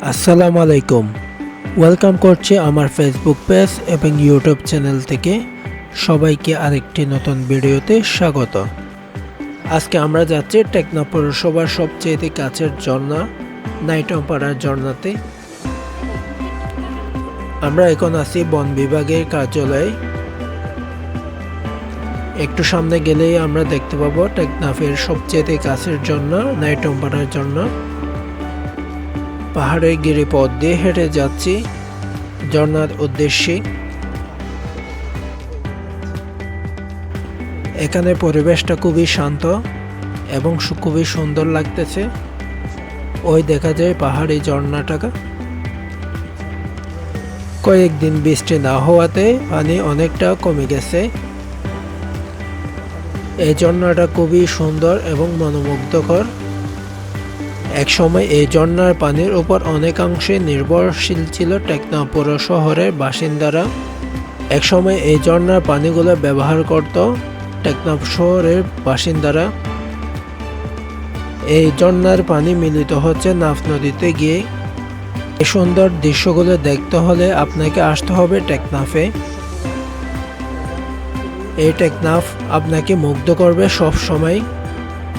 আসসালামু আলাইকুম। ওয়েলকাম করছি আমার ফেসবুক পেজ এবং ইউটিউব চ্যানেল থেকে। সবাইকে আরেকটি নতুন ভিডিওতে স্বাগত। আজকে আমরা যাচ্ছি টেকনা পৌরসভার সবচেয়ে কাছের ঝর্ণা, নাইটমপাড়ার ঝর্ণাতে। আমরা এখন আছি বন বিভাগের কার্যালয়ে। একটু সামনে গেলেই আমরা দেখতে পাবো টেকনাফের সবচেয়ে কাছের জন্য নাইটমপাড়ার জন্য পাহাড়ের গিরিপথ দিয়ে হেঁটে যাচ্ছি। ঝর্ণার উদ্দেশ্যে। এখানে পরিবেশটা খুবই শান্ত এবং খুবই সুন্দর লাগতেছে। ওই দেখা যায় পাহাড়ি ঝর্ণাটাকে কয়েকদিন বৃষ্টি না হওয়াতে পানি অনেকটা কমে গেছে। এই ঝর্ণাটা খুবই সুন্দর এবং মনোমুগ্ধকর। একসময় এই ঝর্ণার পানির উপর অনেকাংশে নির্ভরশীল ছিল টেকনাপুর শহরের বাসিন্দারা। একসময় এই ঝর্ণার পানিগুলো ব্যবহার করত টেকনাফ শহরের বাসিন্দারা। এই ঝর্ণার পানি মিলিত হচ্ছে নাফ নদীতে গিয়ে। এই সুন্দর দৃশ্যগুলো দেখতে হলে আপনাকে আসতে হবে টেকনাফে। এই টেকনাফ আপনাকে মুগ্ধ করবে সব সময়